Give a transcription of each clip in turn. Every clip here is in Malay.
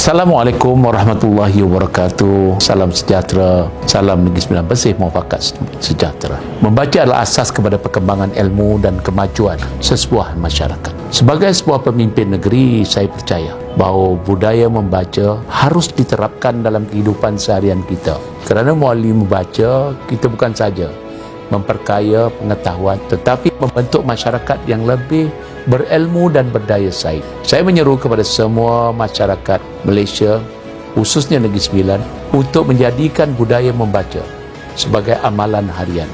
Assalamualaikum warahmatullahi wabarakatuh. Salam sejahtera. Salam Negeri Sembilan Bersih Muafakat Sejahtera. Membaca adalah asas kepada perkembangan ilmu dan kemajuan sesebuah masyarakat. Sebagai sebuah pemimpin negeri, saya percaya bahawa budaya membaca harus diterapkan dalam kehidupan seharian kita. Kerana melalui membaca, kita bukan saja memperkaya pengetahuan tetapi membentuk masyarakat yang lebih berilmu dan berdaya saing. Saya menyeru kepada semua masyarakat Malaysia khususnya Negeri Sembilan untuk menjadikan budaya membaca sebagai amalan harian.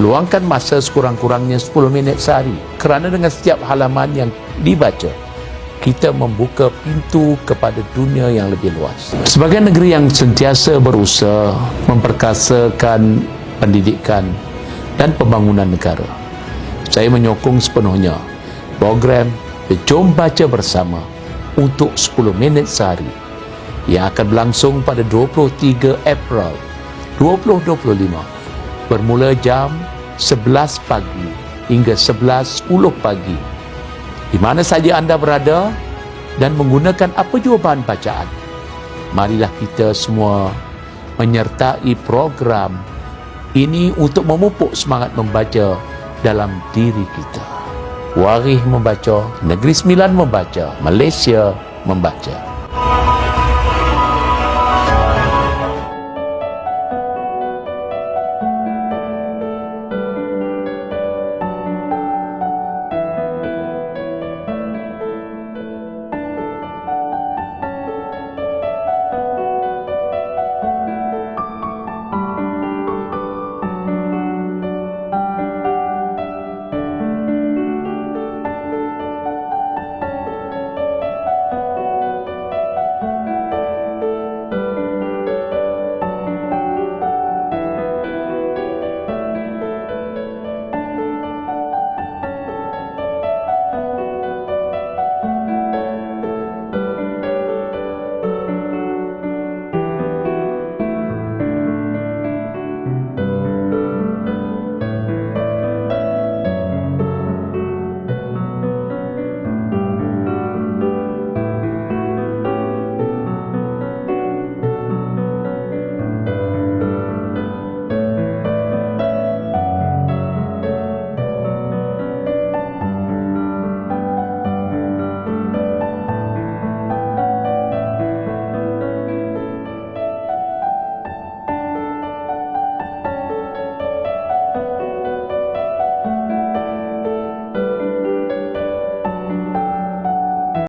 Luangkan masa sekurang-kurangnya 10 minit sehari kerana dengan setiap halaman yang dibaca kita membuka pintu kepada dunia yang lebih luas. Sebagai negeri yang sentiasa berusaha memperkasakan pendidikan dan pembangunan negara. Saya menyokong sepenuhnya program Jom Baca Bersama untuk 10 minit sehari yang akan berlangsung pada 23 April 2025 bermula jam 11 pagi hingga 11.10 pagi di mana saja anda berada dan menggunakan apa jua bahan bacaan marilah kita semua menyertai program ini untuk memupuk semangat membaca dalam diri kita. Warih membaca, Negeri Sembilan membaca, Malaysia membaca.